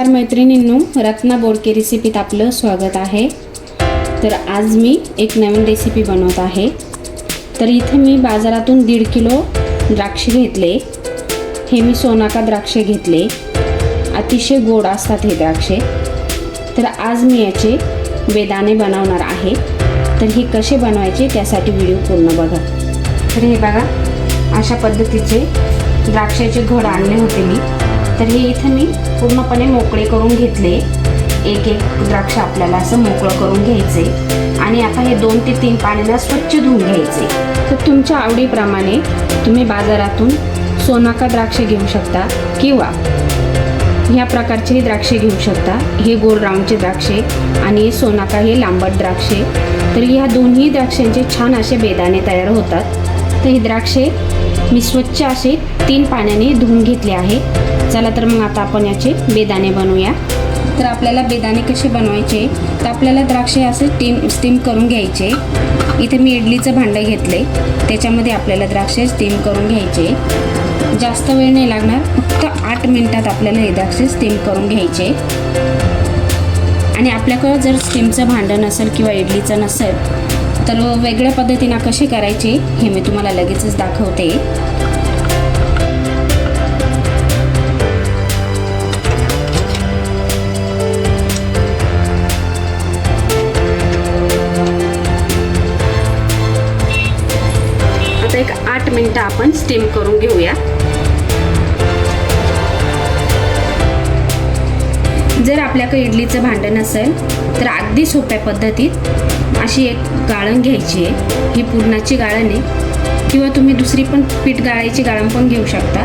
तर मैत्रिणींनो रत्ना बोडके रेसिपीत आपलं स्वागत आहे. तर आज मी एक नवीन रेसिपी बनवत आहे. तर इथे मी बाजारातून दीड किलो द्राक्षे घेतले. हे मी सोनाका द्राक्षे घेतले. अतिशय गोड असतात हे द्राक्षे. तर आज मी याचे बेदाणे बनवणार आहे. तर हे कसे बनवायचे त्यासाठी व्हिडिओ पूर्ण बघा. तर हे बघा अशा पद्धतीचे द्राक्षाचे घड आणले होते मी. तर हे इथं मी पूर्णपणे मोकळे करून घेतले. एक एक द्राक्ष आपल्याला असं मोकळं करून घ्यायचे. आणि आता हे दोन ते तीन पाण्याला स्वच्छ धुवून घ्यायचे. तर तुमच्या आवडीप्रमाणे तुम्ही बाजारातून सोनाका द्राक्षे घेऊ शकता किंवा ह्या प्रकारचेही द्राक्षे घेऊ शकता. हे गोल राऊंडचे द्राक्षे आणि सोनाका हे लांबट द्राक्षे. तर ह्या दोन्ही द्राक्षांचे छान असे बेदाणे तयार होतात. तर ही द्राक्षे मी स्वच्छ असे तीन पाण्याने धुवून घेतले आहे चला तर मग आता आपण याचे बेदाणे बनवूया. तर आपल्याला बेदाणे कसे बनवायचे? तर आपल्याला द्राक्षे असे स्टीम स्टीम करून घ्यायचे. इथे मी इडलीचं भांडं घेतले. त्याच्यामध्ये आपल्याला द्राक्षे स्टीम करून घ्यायचे. जास्त वेळ नाही लागणार. फक्त आठ मिनटात आपल्याला हे द्राक्षे स्टीम करून घ्यायचे. आणि आपल्याकडं जर स्टीमचं भांडं नसेल किंवा इडलीचं नसेल तर वेगळ्या पद्धतीनं कसे करायचे हे मी तुम्हाला लगेचच दाखवते. आता एक आठ मिनटं आपण स्टीम करून घेऊया. जर आपल्याकडे इडलीचं भांडण असेल तर अगदी सोप्या पद्धतीत अशी एक गाळण घ्यायची आहे. ही पुरणाची गाळण आहे. किंवा तुम्ही दुसरी पण पीठ गाळायची गाळण पण घेऊ शकता.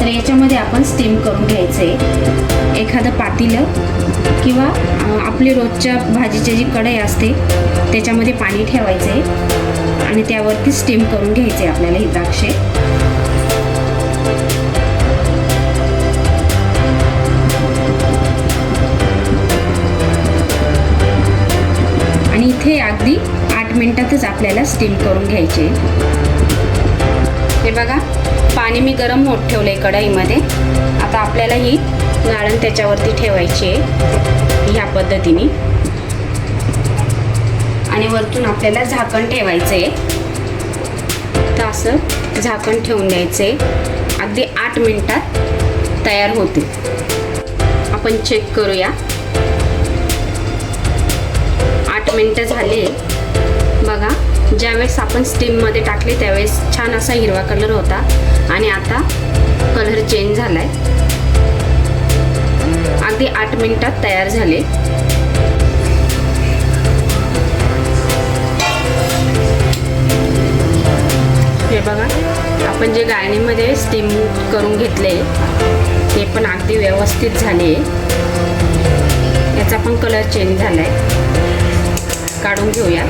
तर याच्यामध्ये आपण स्टीम करून घ्यायचं आहे एखादं पातीलं किंवा आपली रोजच्या भाजीची जी कढई असते त्याच्यामध्ये पाणी ठेवायचं आहे आणि त्यावरती स्टीम करून घ्यायचे आपल्याला ही द्राक्षे हे इथे अगदी आठ मिनिटातच आपल्याला स्टीम करून घ्यायचे. हे बघा पाणी मी गरम होत ठेवलं आहे कढईमध्ये. आता आपल्याला ही गाळण त्याच्यावरती ठेवायची आहे ह्या पद्धतीने. आणि वरतून आपल्याला झाकण ठेवायचं आहे तर असं झाकण ठेवून द्यायचे अगदी आठ मिनिटात तयार होते. आपण चेक करूया. मिनटं झाले. बघा ज्यावेळेस आपण स्टीममध्ये टाकले त्यावेळेस छान असा हिरवा कलर होता. आणि आता कलर चेंज झाला आहे अगदी आठ मिनटात तयार झाले. हे बघा आपण जे गाळणीमध्ये स्टीम करून घेतले ते पण अगदी व्यवस्थित झाले. याचा पण कलर चेंज झाला आहे काढून घेऊया.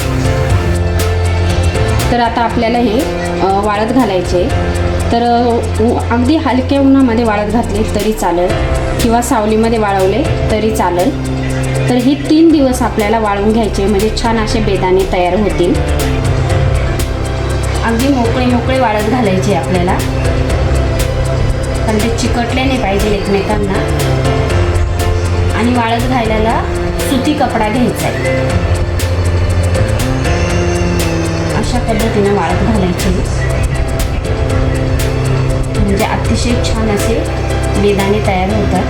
तर आता आपल्याला हे वाळत घालायचे. तर अगदी हलक्या उन्हामध्ये वाळत घातले तरी चालेल किंवा सावलीमध्ये वाळवले तरी चालेल. तर हे तीन दिवस आपल्याला वाळवून घ्यायचे म्हणजे छान असे बेदाणे तयार होतील. अगदी मोकळे मोकळे वाळत घालायचे आपल्याला. पण ते चिकटले नाही पाहिजे एकमेकांना. आणि वाळत घालायला सुती कपडा घ्यायचा आहे. अशा पद्धतीनं वाळत घालायचे. म्हणजे अतिशय छान असे बेदाणे तयार होतात.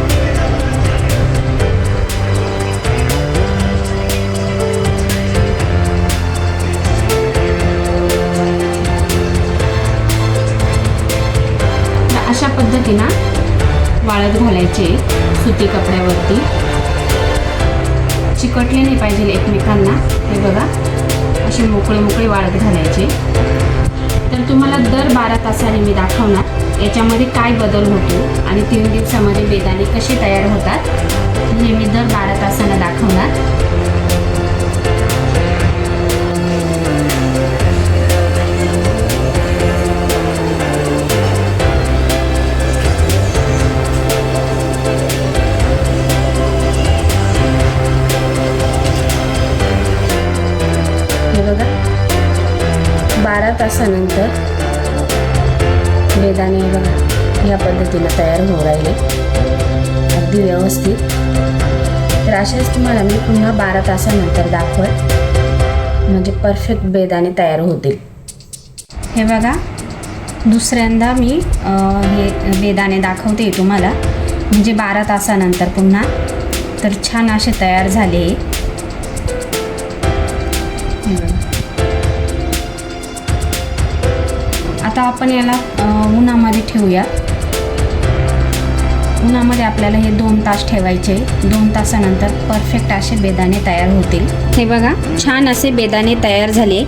अशा पद्धतीनं वाळत घालायचे सुती कपड्यावरती. चिकटले नाही पाहिजे एकमेकांना. हे बघा. असे मोकळे मोकळे वाळत घालायचे. तर तुम्हाला दर बारा तासाने मी दाखवणार याच्यामध्ये काय बदल होतो आणि तीन दिवसामध्ये बेदाणे कसे तयार होतात. तासानंतर बेदाणे बघा या पद्धतीनं तयार होऊ राहिले. अगदी व्यवस्थित. तर अशाच तुम्हाला मी पुन्हा बारा तासानंतर दाखवत म्हणजे परफेक्ट बेदाणे तयार होतील. हे बघा दुसऱ्यांदा मी हे बेदाणे दाखवते तुम्हाला. म्हणजे बारा तासानंतर पुन्हा. तर छान असे तयार झाले आता आपण याला उन्हामध्ये ठेवूया. उन्हामध्ये आपल्याला हे दोन तास ठेवायचे. दोन तासानंतर परफेक्ट असे बेदाणे तयार होतील. हे बघा छान असे बेदाणे तयार झाले.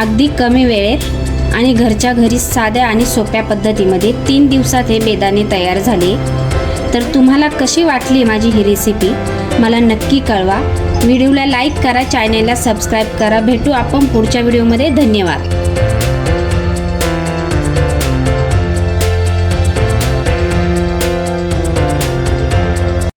अगदी कमी वेळेत आणि घरच्या घरी साध्या आणि सोप्या पद्धतीमध्ये तीन दिवसात हे बेदाणे तयार झाले. तर तुम्हाला कशी वाटली माझी ही रेसिपी मला नक्की कळवा. व्हिडिओला लाईक करा चॅनेलला सबस्क्राईब करा. भेटू आपण पुढच्या व्हिडिओमध्ये धन्यवाद.